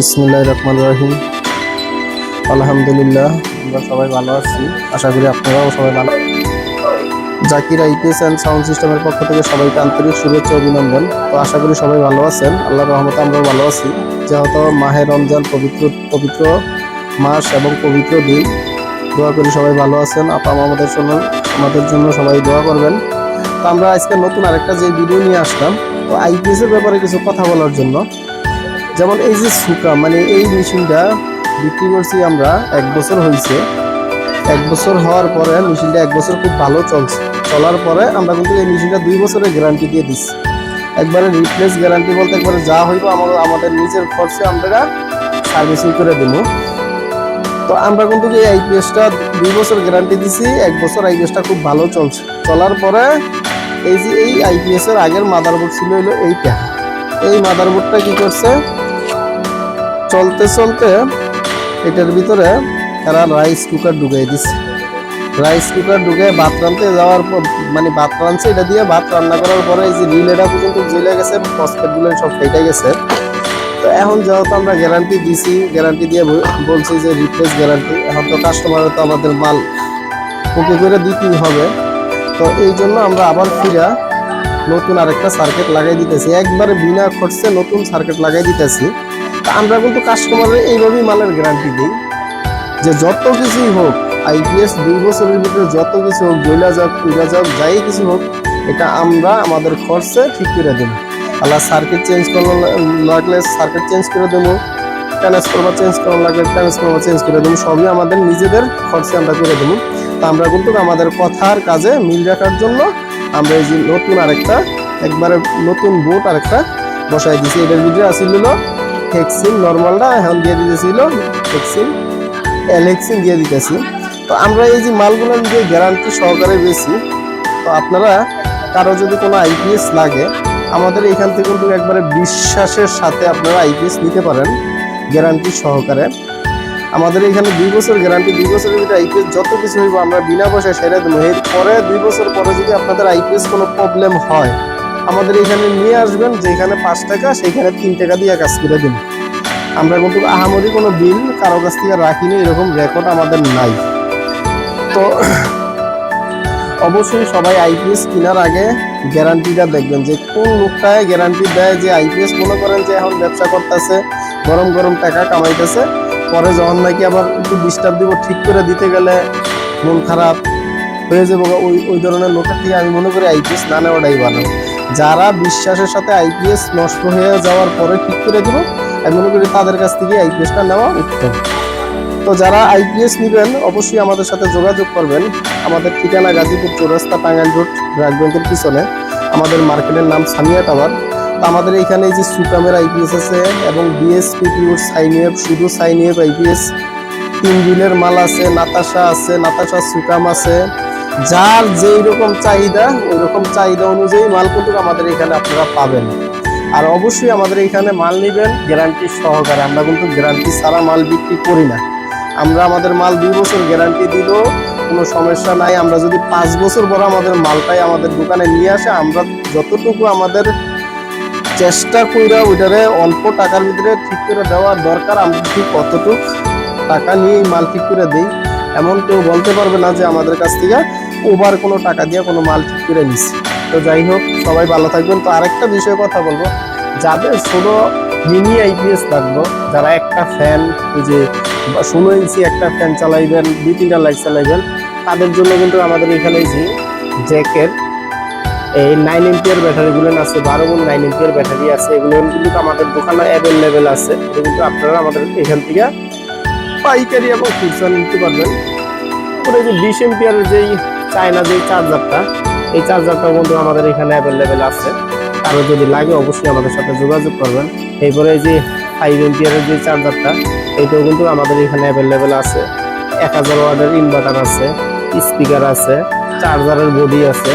ইসমিল্লাহ রহমান রহিম। আলহামদুলিল্লাহ, আমরা সবাই ভালো আছি। আশা করি আপনারাও সবাই ভালো জাকির আইপিএস অ্যান্ড সাউন্ড সিস্টেমের পক্ষ থেকে সবাইকে আন্তরিক শুভেচ্ছা অভিনন্দন। তো আশা করি সবাই ভালো আছেন। আল্লাহর রহমতে আমরাও ভালো আছি। যেহেতু মাহে রমজান পবিত্র পবিত্র মাস এবং পবিত্র দিন। দোয়া করি সবাই ভালো আছেন। আপা আমাদের জন্য আমাদের জন্য সবাই দোয়া করবেন। তো আমরা আজকে নতুন আরেকটা যে ভিডিও নিয়ে আসলাম, তো আইপিএস এর ব্যাপারে কিছু কথা বলার জন্য। যেমন এই যে সুকা মানে এই মেশিনটা বিক্রি করছি আমরা এক বছর হয়েছে এক বছর হওয়ার পরে মেশিনটা এক বছর খুব ভালো চলছে। চলার পরে আমরা কিন্তু এই মেশিনটা দুই বছরের গ্যারান্টি দিয়ে দিচ্ছি। একবারে রিপ্লেস গ্যারান্টি বলতে একবারে যা হইব আমাদের আমাদের নিজের খরচে আমরা সার্ভিসিং করে দেবো। তো আমরা কিন্তু এই আইপিএসটা দুই বছর গ্যারান্টি দিছি, এক বছর আইপিএসটা খুব ভালো চলছে। চলার পরে এই যে এই আইপিএসের আগের মাদারবোর্ড ছিল হলো এইটা। এই মাদারবোর্ডটা কি করছে? চলতে চলতে এটার ভিতরে তারা রাইস কুকার ঢুকাই দিচ্ছে রাইস কুকার ঢুকে ভাত রাঁধতে যাওয়ার পর মানে ভাত রাঁধছে, এটা দিয়ে ভাত রান্না করার পরে এই যে রিলেটা পর্যন্ত জ্বলে গেছে ফসফেটগুলো সব কেটে গেছে। তো এখন যেহেতু আমরা গ্যারান্টি দিছি গ্যারান্টি দিয়ে বলছি যে রিপ্লেস গ্যারান্টি এখন তো কাস্টমারের তো আমাদের মাল ওকে করে দিতেই হবে। তো এই জন্য আমরা আবার ফিরা নতুন আরেকটা সার্কিট লাগাই দিতেছি। একবারে বিনা খরচে নতুন সার্কিট লাগাই দিতেছি। আমরা কিন্তু কাস্টমারের এইভাবেই মালের গ্যারান্টি দিই যে যত কিছুই হোক আইপিএস দুই বছরের ভিতরে যত কিছু হোক জৈলা যাক, পূজা যাক, যাই কিছু হোক, এটা আমরা আমাদের খরচে ঠিক করে দেবো। আল্লাহ সার্কিট চেঞ্জ করানো লাগলে সার্কিট চেঞ্জ করে দেবো। ট্রান্সফরমার চেঞ্জ করানো লাগলে ট্রান্সফরমার চেঞ্জ করে দেবো। সবই আমাদের নিজেদের খরচে আমরা করে দেবো। তা আমরা কিন্তু আমাদের কথার কাজে মিল রাখার জন্য আমরা এই যে নতুন আরেকটা, একবারে নতুন বোট আরেকটা বসাই দিছি এটার ভিতরে আসিল হেক্সিন নর্মালটা এখন দিয়ে দিতেছিল হেক্সিন এলেক্সিন দিয়ে দিতেছি। তো আমরা এই যে মালগুলো যে গ্যারান্টি সহকারে বেশি, তো আপনারা কারও যদি কোনো আইপিএস লাগে, আমাদের এখান থেকে কিন্তু একবারে বিশ্বাসের সাথে আপনারা আইপিএস নিতে পারেন গ্যারান্টি সহকারে। আমাদের এখানে দুই বছর গ্যারান্টি দুই বছরের ভিতরে আইপিএস যত কিছু হইব আমরা বিনা পয়সায় সেরে দেবো। এর পরে দুই বছর পরে যদি আপনাদের আইপিএস কোনো প্রবলেম হয়, আমাদের এখানে নিয়ে আসবেন, যেখানে পাঁচ টাকা সেইখানে তিন টাকা দিয়ে কাজ করে দিন আমরা কিন্তু আহামরি কোনো বিল কারও কাছ থেকে রাখিনি, এরকম রেকর্ড আমাদের নাই। তো অবশ্যই সবাই আইপিএস কেনার আগে গ্যারান্টিটা দেখবেন যে কোন লোকটায় গ্যারান্টি দেয় যে আইপিএস মনে করেন যে এখন ব্যবসা করতেছে, গরম গরম টাকা কামাইতেছে, পরে যখন নাকি আবার একটু ডিস্টার্ব দিব, ঠিক করে দিতে গেলে মন খারাপ হয়ে যাব ওই ওই ধরনের লোকের থেকে আমি মনে করি আইপিএস না নেওয়াটাই ভালো। যারা বিশ্বাসের সাথে আইপিএস নষ্ট হয়ে যাওয়ার পরে ঠিক করে দিব আমি মনে করি তাদের কাছ থেকে আইপিএসটা নেওয়া উত্তম। তো যারা আইপিএস নেবেন, অবশ্যই আমাদের সাথে যোগাযোগ করবেন। আমাদের ঠিকানা গাজীপুর চৌরাস্তা, টাঙ্গাইল রোড ব্র্যাক ব্যাংকের পিছনে। আমাদের মার্কেটের নাম সামিয়া টাওয়ার। তো আমাদের এখানে এই যে সুকামের আইপিএস আছে এবং বিএসপি পিউর সাইনিয়েব শুধু সাইনিয়েব আইপিএস তিন দিনের মাল আছে, নাতাশা আছে, নাতাশা সুকাম আছে। যার যেই রকম চাহিদা, ওই রকম চাহিদা অনুযায়ী মাল কিন্তু আমাদের এখানে আপনারা পাবেন। আর অবশ্যই আমাদের এখানে মাল নেবেন গ্যারান্টি সহকারে। আমরা কিন্তু গ্যারান্টি ছাড়া মাল বিক্রি করি না। আমরা আমাদের মাল দুই বছর গ্যারান্টি দিলেও কোনো সমস্যা নাই। আমরা যদি পাঁচ বছর পর আমাদের মালটাই আমাদের দোকানে নিয়ে আসে, আমরা যতটুকু আমাদের চেষ্টা কইরা ওইটারে অল্প টাকার ভিতরে ঠিক করে দেওয়ার দরকার, আমরা ঠিক কতটুক টাকা নিয়ে মাল ঠিক করে দিই। এমন কেউ বলতে পারবে না যে আমাদের কাছ থেকে ওভার কোনো টাকা দিয়ে কোনো মাল ঠিক করে নিচ্ছে তো যাই হোক, সবাই ভালো থাকবেন। তো আরেকটা বিষয়ে কথা বলব। যাদের ছোট মিনি আইপিএস লাগবে যারা একটা ফ্যান ওই যে ষোলো ইঞ্চি একটা ফ্যান চালাইবেন, দুই তিনটা লাইট চালাইবেন, তাদের জন্য কিন্তু আমাদের এখানে যে জ্যাকের এই নাইন এমপিয়ার ব্যাটারিগুলো আছে, বারো গুণ নাইন এমপিয়ার ব্যাটারি আছে, এগুলো কিন্তু আমাদের দোকানে অ্যাভেলেবেল আছে। কিন্তু আপনারা আমাদের এখান থেকে পাইকারি এবং খুচরা নিতে পারবেন। ওর যে বিশ এমপিয়ারের যেই চায়না যেই চার্জারটা এই চার্জারটাও কিন্তু আমাদের এখানে অ্যাভেলেবেল আছে। কারও যদি লাগে অবশ্যই আমাদের সাথে যোগাযোগ করবেন। এরপরে যে ফাইভ এমপিয়ারের যে চার্জারটা এইটাও কিন্তু আমাদের এখানে অ্যাভেলেবেল আছে। এক হাজার ওয়ার্ডের ইনভার্টার আছে স্পিকার আছে চার্জারের বডি আছে,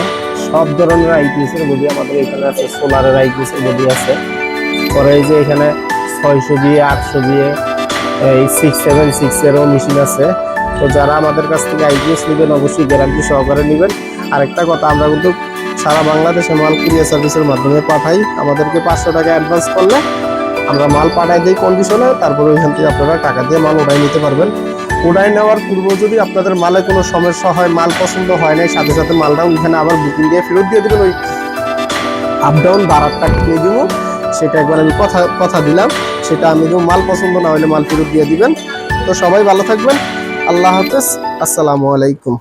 সব ধরনের আইপিএস এর বডি আমাদের এখানে আছে সোলারের আইপিএস এর বডি আছে। পরে এই যে এখানে ছয়শো দিয়ে, আটশো দিয়ে, এই সিক্স সেভেন সিক্স এরও মেশিন আছে। তো যারা আমাদের কাছ থেকে আইপিএস নেবেন, অবশ্যই গ্যারান্টি সহকারে নেবেন। আরেকটা কথা, আমরা কিন্তু সারা বাংলাদেশে মাল কুরিয়ার সার্ভিসের মাধ্যমে পাঠাই। আমাদেরকে পাঁচশো টাকা অ্যাডভান্স করলে আমরা মাল পাঠাই দিই কন্ডিশনে তারপরে ওইখান থেকে আপনারা টাকা দিয়ে মাল ওড়াই নিতে পারবেন। ওড়াই নেওয়ার পূর্ব যদি আপনাদের মালে কোনো সমস্যা হয়, মাল পছন্দ হয় নাই, সাথে সাথে মালটা ওইখানে আবার বুকিং দিয়ে ফেরত দিয়ে দেবেন, ওই আপ ডাউন বারারটা কিনে দিব। সেটা একবার আমি কথা কথা দিলাম। সেটা আমি দেবো, মাল পছন্দ না হলে মাল ফেরত দিয়ে দিবেন। তো সবাই ভালো থাকবেন। আল্লাহ হাফেজ। আসসালামু আলাইকুম।